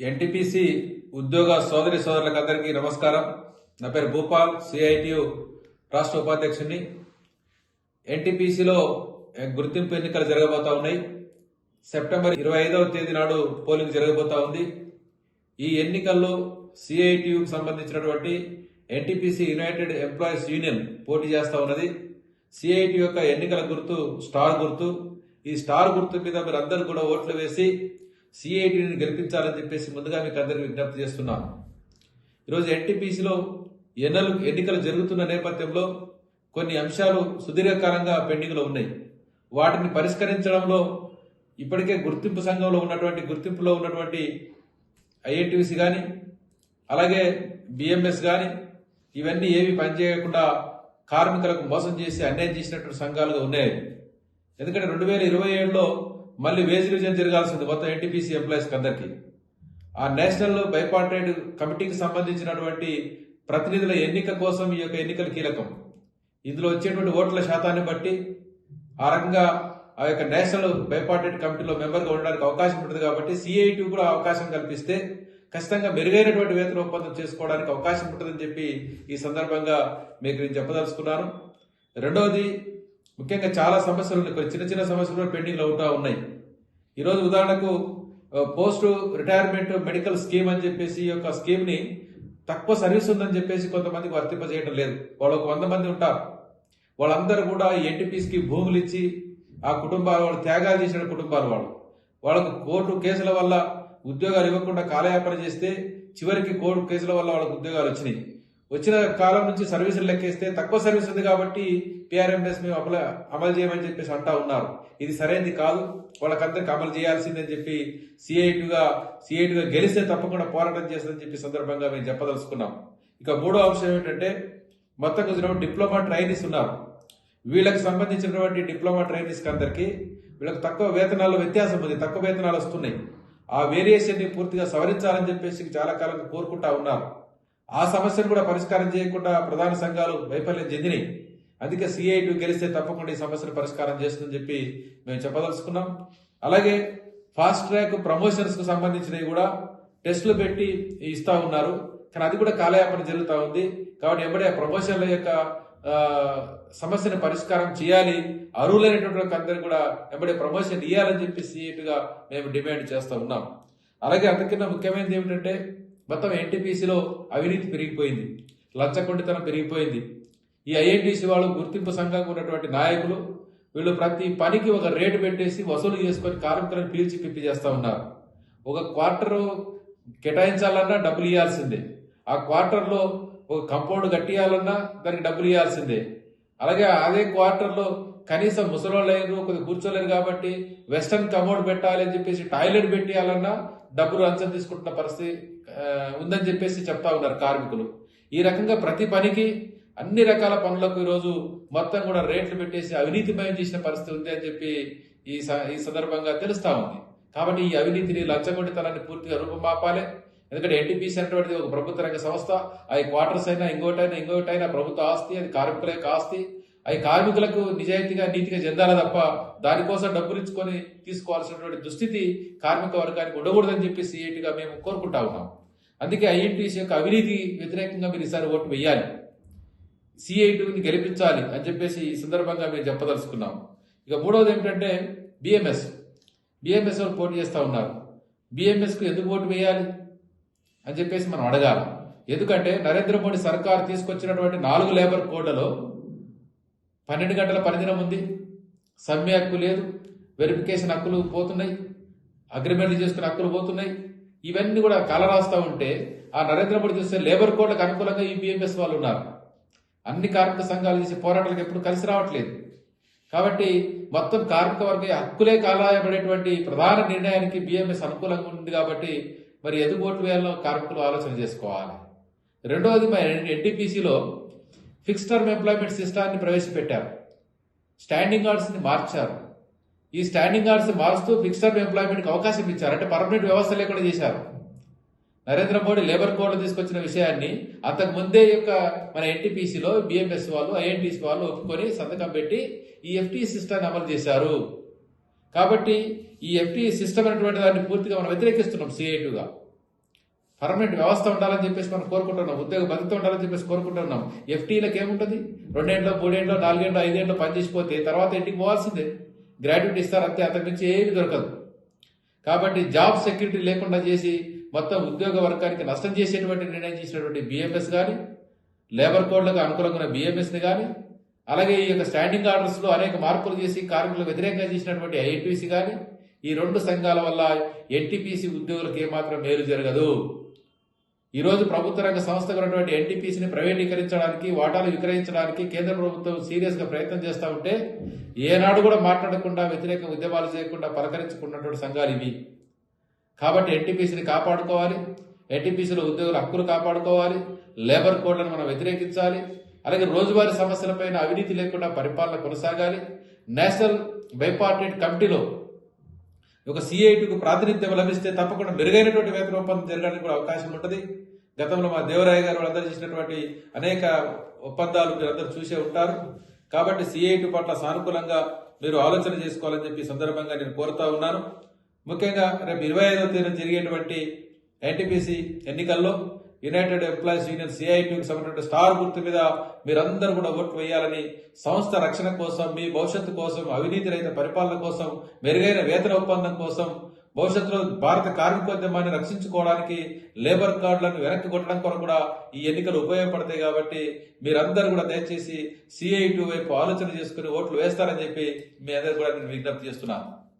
NTPC ఉద్యోగ సోదరి సోదరులకందరికీ నమస్కారం. నా పేరు భూపాల్ సిఐటియు రాష్ట్ర ఉపాధ్యక్షుడిని. ఎన్టీపీసీలో గుర్తింపు ఎన్నికలు జరగబోతా ఉన్నాయి. సెప్టెంబర్ ఇరవై ఐదవ తేదీ నాడు పోలింగ్ జరగబోతా ఉంది. ఈ ఎన్నికల్లో సిఐటియుకు సంబంధించినటువంటి ఎన్టీపీసీ యునైటెడ్ ఎంప్లాయీస్ యూనియన్ పోటీ చేస్తూ ఉన్నది. సిఐటి యొక్క ఎన్నికల గుర్తు స్టార్ గుర్తు. ఈ స్టార్ గుర్తు మీద మీరు అందరూ కూడా ఓట్లు వేసి సిఐటిని గెలిపించాలని చెప్పేసి ముందుగా మీకు అందరికీ విజ్ఞప్తి చేస్తున్నాను. ఈరోజు ఎన్టీపీసీలో ఎన్నలు ఎన్నికలు జరుగుతున్న నేపథ్యంలో కొన్ని అంశాలు సుదీర్ఘకాలంగా పెండింగ్లో ఉన్నాయి. వాటిని పరిష్కరించడంలో ఇప్పటికే గుర్తింపు సంఘంలో ఉన్నటువంటి గుర్తింపులో ఉన్నటువంటి ఐఎన్టీసీ కానీ అలాగే బిఎంఎస్ కానీ ఇవన్నీ ఏవి పనిచేయకుండా కార్మికులకు మోసం చేసి అన్యాయం చేసినటువంటి సంఘాలుగా ఉన్నాయి. ఎందుకంటే రెండు వేల ఇరవై ఏడులో మళ్ళీ వేజ్ రివిజన్ జరగాల్సింది మొత్తం ఎన్టీపీసీ ఎంప్లాయీస్కి అందరికీ ఆ నేషనల్ బైపార్టైడ్ కమిటీకి సంబంధించినటువంటి ప్రతినిధుల ఎన్నిక కోసం ఈ యొక్క ఎన్నికలు కీలకం. ఇందులో వచ్చేటువంటి ఓట్ల శాతాన్ని బట్టి ఆ రకంగా ఆ యొక్క నేషనల్ బైపార్టైడ్ కమిటీలో మెంబర్గా ఉండడానికి అవకాశం ఉంటుంది కాబట్టి సిఐటి కూడా అవకాశం కల్పిస్తే ఖచ్చితంగా మెరుగైనటువంటి వేతన ఒప్పందం చేసుకోవడానికి అవకాశం ఉంటుందని చెప్పి ఈ సందర్భంగా మీకు నేను చెప్పదలుచుకున్నాను. రెండవది ముఖ్యంగా చాలా సమస్యలు ఉన్నాయి. కొన్ని చిన్న చిన్న సమస్యలు కూడా పెండింగ్లో అవుతా ఉన్నాయి. ఈరోజు ఉదాహరణకు పోస్ట్ రిటైర్మెంట్ మెడికల్ స్కీమ్ అని చెప్పేసి ఈ యొక్క స్కీమ్ని తక్కువ సర్వీస్ ఉందని చెప్పేసి కొంతమందికి వర్తింపజేయడం లేదు. వాళ్ళు ఒక వంద మంది ఉంటారు. వాళ్ళందరూ కూడా ఎన్టీపీస్కి భూములు ఇచ్చి ఆ కుటుంబాల వాళ్ళు త్యాగాలు చేసిన కుటుంబాలు వాళ్ళు. వాళ్ళకు కోర్టు కేసుల వల్ల ఉద్యోగాలు ఇవ్వకుండా కాలయాపన చేస్తే చివరికి కోర్టు కేసుల వల్ల వాళ్ళకు ఉద్యోగాలు వచ్చినాయి. వచ్చిన కాలం నుంచి సర్వీసులు లెక్కేస్తే తక్కువ సర్వీస్ ఉంది కాబట్టి పిఆర్ఎంఎస్ మేము అమలు అమలు చేయమని చెప్పేసి అంటా ఉన్నారు. ఇది సరైనది కాదు. వాళ్ళకందరికి అమలు చేయాల్సిందని చెప్పి సిఐటిగా సిఐటిగా గెలిస్తే తప్పకుండా పోరాటం చేస్తుందని చెప్పి సందర్భంగా మేము చెప్పదలుచుకున్నాం. ఇక మూడో అంశం ఏంటంటే మొత్తం కొంచెం డిప్లొమా ట్రైనీస్ ఉన్నారు. వీళ్ళకి సంబంధించినటువంటి డిప్లొమా ట్రైనీస్కి అందరికీ వీళ్ళకి తక్కువ వేతనాల్లో వ్యత్యాసం ఉంది. తక్కువ వేతనాలు వస్తున్నాయి. ఆ వేరియేషన్ని పూర్తిగా సవరించాలని చెప్పేసి చాలా కాలంగా కోరుకుంటా ఉన్నారు. ఆ సమస్యను కూడా పరిష్కారం చేయకుండా ప్రధాన సంఘాలు వైఫల్యం చెందినాయి. అందుకే సిఐటి గెలిస్తే తప్పకుండా ఈ సమస్యను పరిష్కారం చేస్తుందని చెప్పి మేము చెప్పదలుచుకున్నాం. అలాగే ఫాస్ట్ ట్రాక్ ప్రమోషన్స్కు సంబంధించినవి కూడా టెస్టులు పెట్టి ఇస్తూ ఉన్నారు. కానీ అది కూడా కాలయాపన జరుగుతూ ఉంది. కాబట్టి ఎవడే ప్రమోషన్ల యొక్క సమస్యను పరిష్కారం చేయాలి. అర్హులైనటువంటి అందరూ కూడా ఎంబడే ప్రమోషన్ ఇవ్వాలని చెప్పి సీఎట్గా మేము డిమాండ్ చేస్తూ ఉన్నాం. అలాగే అందుకన్నా ముఖ్యమైనది ఏమిటంటే మొత్తం ఎన్టీపీసీలో అవినీతి పెరిగిపోయింది. లంచగొండితనం పెరిగిపోయింది. ఈ ఐఎన్టీసీ వాళ్ళు గుర్తింపు సంఘంగా ఉన్నటువంటి నాయకులు వీళ్ళు ప్రతి పనికి ఒక రేటు పెట్టేసి వసూలు చేసుకొని కార్మికులను పీల్చి పిప్పి చేస్తూ ఉన్నారు. ఒక క్వార్టర్ కేటాయించాలన్నా డబ్బులు ఇవ్వాల్సిందే ఆ క్వార్టర్లో ఒక కంపౌండ్ కట్టియాలన్నా దానికి డబ్బులు ఇవ్వాల్సిందే అలాగే అదే క్వార్టర్లో కనీసం ముసలోళ్ళు లేరు కొద్దిగా కూర్చోలేరు కాబట్టి వెస్టర్న్ కమోడ్ పెట్టాలి అని చెప్పేసి టాయిలెట్ పెట్టేయాలన్నా డబ్బులు అంచం తీసుకుంటున్న పరిస్థితి ఉందని చెప్పేసి చెప్తా ఉన్నారు కార్మికులు. ఈ రకంగా ప్రతి పనికి అన్ని రకాల పనులకు ఈరోజు మొత్తం కూడా రేట్లు పెట్టేసి అవినీతిమయం చేసిన పరిస్థితి ఉంది అని చెప్పి ఈ స- ఈ సందర్భంగా తెలుస్తా ఉంది. కాబట్టి ఈ అవినీతిని లంచగొండితనాన్ని పూర్తిగా రూపమాపాలి ఎందుకంటే ఎన్టీపీసీ అనేటువంటిది ఒక ప్రభుత్వ రంగ సంస్థ అవి క్వార్టర్స్ అయినా ఇంకోటైనా ఇంకోటైనా ప్రభుత్వ ఆస్తి అది కార్మికుల యొక్క ఆస్తి. అవి కార్మికులకు నిజాయితీగా నీతిగా చెందాలి తప్ప దానికోసం డబ్బులు ఇచ్చుకొని తీసుకోవాల్సినటువంటి దుస్థితి కార్మిక వర్గానికి ఉండకూడదని చెప్పి సిఐటిగా మేము కోరుకుంటా ఉన్నాం. అందుకే ఐఎన్టీసీ యొక్క అవినీతి వ్యతిరేకంగా మీరు ఈసారి ఓటు వేయాలి. సిఐటిని గెలిపించాలి అని చెప్పేసి ఈ సందర్భంగా మేము చెప్పదలుచుకున్నాం. ఇక మూడవది ఏమిటంటే బిఎంఎస్ బిఎంఎస్ వాళ్ళు పోటీ చేస్తూ ఉన్నారు. బిఎంఎస్కు ఎందుకు ఓటు వేయాలి? అని చెప్పేసి మనం అడగాలి. ఎందుకంటే నరేంద్ర మోడీ సర్కార్ తీసుకొచ్చినటువంటి నాలుగు లేబర్ కోడ్లలో పన్నెండు గంటల పనిదినం ఉంది. సమ్మె హక్కు లేదు. వెరిఫికేషన్ హక్కులు పోతున్నాయి. అగ్రిమెంట్లు చేసుకునే హక్కులు పోతున్నాయి. ఇవన్నీ కూడా కలరాస్తా ఉంటే ఆ నరేంద్ర మోడీ చూస్తే లేబర్ కోడ్లకు అనుకూలంగా ఈ బిఎంఎస్ వాళ్ళు ఉన్నారు. అన్ని కార్మిక సంఘాలు చేసే పోరాటాలకు ఎప్పుడు కలిసి రావట్లేదు. కాబట్టి మొత్తం కార్మిక వర్గ హక్కులే కాలాయబడేటువంటి ప్రధాన నిర్ణయానికి బిఎంఎస్ అనుకూలంగా ఉంది కాబట్టి మరి ఎందుకు ఓట్లు వేయాలో కార్మికులు ఆలోచన చేసుకోవాలి. రెండవది మరి ఎన్టీపీసీలో ఫిక్స్ టర్మ్ ఎంప్లాయ్మెంట్ సిస్టాన్ని ప్రవేశపెట్టారు. స్టాండింగ్ ఆర్డర్స్ని మార్చారు. ఈ స్టాండింగ్ ఆర్డర్స్ మారుస్తూ ఫిక్స్ టర్మ్ ఎంప్లాయ్మెంట్కి అవకాశం ఇచ్చారు. అంటే పర్మనెంట్ వ్యవస్థ లేకుండా చేశారు. నరేంద్ర మోడీ లేబర్ కోడ్లు తీసుకొచ్చిన విషయాన్ని అంతకుముందే యొక్క మన ఎన్టీపీసీలో బిఎంఎస్ వాళ్ళు ఐఎన్టీసీ వాళ్ళు ఒప్పుకొని సంతకం పెట్టి ఈ ఎఫ్టీ సిస్టాన్ని అమలు చేశారు. కాబట్టి ఈ ఎఫ్టీఏ సిస్టమ్ అనేటువంటి దాన్ని పూర్తిగా మనం వ్యతిరేకిస్తున్నాం సిఐటుగా పర్మనెంట్ వ్యవస్థ ఉండాలని చెప్పేసి మనం కోరుకుంటున్నాం ఉద్యోగ భద్రత ఉండాలని చెప్పేసి కోరుకుంటున్నాం. ఎఫ్టీలకు ఏముంటుంది? రెండేంట్లో మూడేంట్లో నాలుగేంట్లో ఐదేంట్లో పనిచేసిపోతే తర్వాత ఇంటికి పోవాల్సిందే. గ్రాడ్యుయేట్ ఇస్తారు అంతే అతని నుంచి ఏమి దొరకదు. కాబట్టి జాబ్ సెక్యూరిటీ లేకుండా చేసి మొత్తం ఉద్యోగ వర్గానికి నష్టం చేసేటువంటి నిర్ణయం చేసినటువంటి బిఎంఎస్ కానీ లేబర్ కోడ్లకు అనుకూలంగా బిఎంఎస్ని కానీ అలాగే ఈ యొక్క స్టాండింగ్ ఆర్డర్స్లో అనేక మార్పులు చేసి కార్మికులకు వ్యతిరేకంగా చేసినటువంటి ఐఎన్టీసీ కానీ ఈ రెండు సంఘాల వల్ల ఎన్టీపీసీ ఉద్యోగులకు ఏమాత్రం మేలు జరగదు. ఈరోజు ప్రభుత్వ రంగ సంస్థకు ఉన్నటువంటి ఎన్టీపీసీని ప్రైవేటీకరించడానికి వాటాలు విక్రయించడానికి కేంద్ర ప్రభుత్వం సీరియస్గా ప్రయత్నం చేస్తా ఉంటే ఏనాడు కూడా మాట్లాడకుండా వ్యతిరేక ఉద్యమాలు చేయకుండా పలకరించుకున్నటువంటి సంఘాలు ఇవి. కాబట్టి ఎన్టీపీసీని కాపాడుకోవాలి ఎన్టీపీసీలో ఉద్యోగుల హక్కులు కాపాడుకోవాలి లేబర్ కోడ్లను మనం వ్యతిరేకించాలి అలాగే రోజువారీ సమస్యలపైన అవినీతి లేకుండా పరిపాలన కొనసాగాలి. నేషనల్ బైపార్టెంట్ కమిటీలో ఒక సిఐటికు ప్రాతినిధ్యం లభిస్తే తప్పకుండా మెరుగైనటువంటి వేతన ఒప్పందం జరగడానికి కూడా అవకాశం ఉంటుంది. గతంలో మా దేవరాయ గారు వాళ్ళందరూ చేసినటువంటి అనేక ఒప్పందాలు మీరందరూ చూసే ఉంటారు. కాబట్టి సిఐటి పట్ల సానుకూలంగా మీరు ఆలోచన చేసుకోవాలని చెప్పి సందర్భంగా నేను కోరుతా ఉన్నాను. ముఖ్యంగా రేపు ఇరవై ఐదవ తేదీన జరిగేటువంటి ఎన్టీపీసీ ఎన్నికల్లో యునైటెడ్ ఎంప్లాయీస్ యూనియన్ సిఐటికి సంబంధించిన స్టార్ గుర్తు మీద మీరందరూ కూడా ఓట్లు వేయాలని సంస్థ రక్షణ కోసం మీ భవిష్యత్తు కోసం అవినీతి రహిత పరిపాలన కోసం మెరుగైన వేతన ఒప్పందం కోసం భవిష్యత్తులో భారత కార్మికోద్యమాన్ని రక్షించుకోవడానికి లేబర్ కార్డులను వెనక్కి కొట్టడం కొరకు కూడా ఈ ఎన్నికలు ఉపయోగపడతాయి కాబట్టి మీరందరూ కూడా దయచేసి సిఐటి వైపు ఆలోచన చేసుకుని ఓట్లు వేస్తారని చెప్పి మీ అందరూ కూడా నేను విజ్ఞప్తి చేస్తున్నాను.